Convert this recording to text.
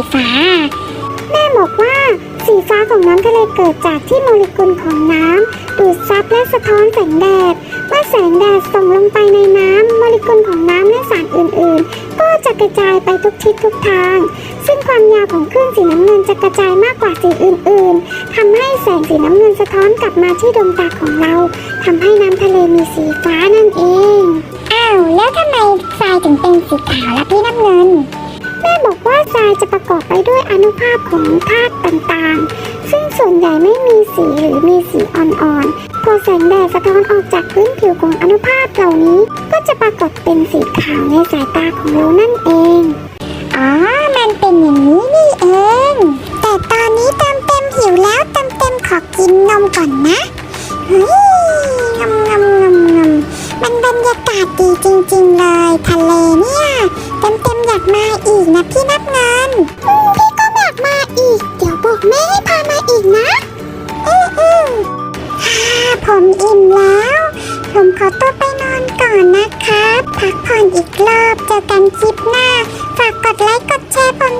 เป็นสีฟ้า แม่บอกว่าสีฟ้าของน้ำทะเลเกิดจากที่โมเลกุลของน้ำดูดซับและสะท้อนแสงแดด เมื่อแสงแดดส่องลงไปในน้ำโมเลกุลของน้ำและสารอื่น ๆ ก็จะกระจายไปทุกทิศทุกทาง ซึ่งความยาวของคลื่นสีน้ำเงินจะกระจายมากกว่าสีอื่น ๆทำให้แสงสีน้ำเงินสะท้อนกลับมาที่ดวงตาของเราทำให้น้ำทะเลมีสีฟ้านั่นเอง อ้าวแล้วทำไมทรายถึงเป็นสีขาวล่ะพี่น้ำเงิน แม่บอกว่าทรายจะประกอบไปด้วยอนุภาคของธาตุต่างๆ ซึ่งส่วนใหญ่ไม่มีสีหรือมีสีอ่อนๆพอแสงแดดสะท้อนออกจากพื้นผิวของอนุภาคเหล่านี้ ก็จะปรากฏเป็นสีขาวในสายตาของเรานั่นเอง อ๋อ มันเป็นอย่างนี้นี่เอง แต่ตอนนี้เต็มเต็มหิวแล้วเต็มเต็มขอกินนมก่อนนะเฮ้ยงำงำงำงำมันบรรยากาศดีจริง ๆ เลย ทะเลเนี่ย นะพี่นับเงินอืมพี่ก็อยากมาอีก เดี๋ยวบอกแม่ให้พามาอีกนะ อืออือฮ่าผมอิ่มแล้ว ผมขอตัวไปนอนก่อนนะครับ พักผ่อนอีกรอบ เจอกันคลิปหน้า ฝากกดไลค์กดแชร์ผม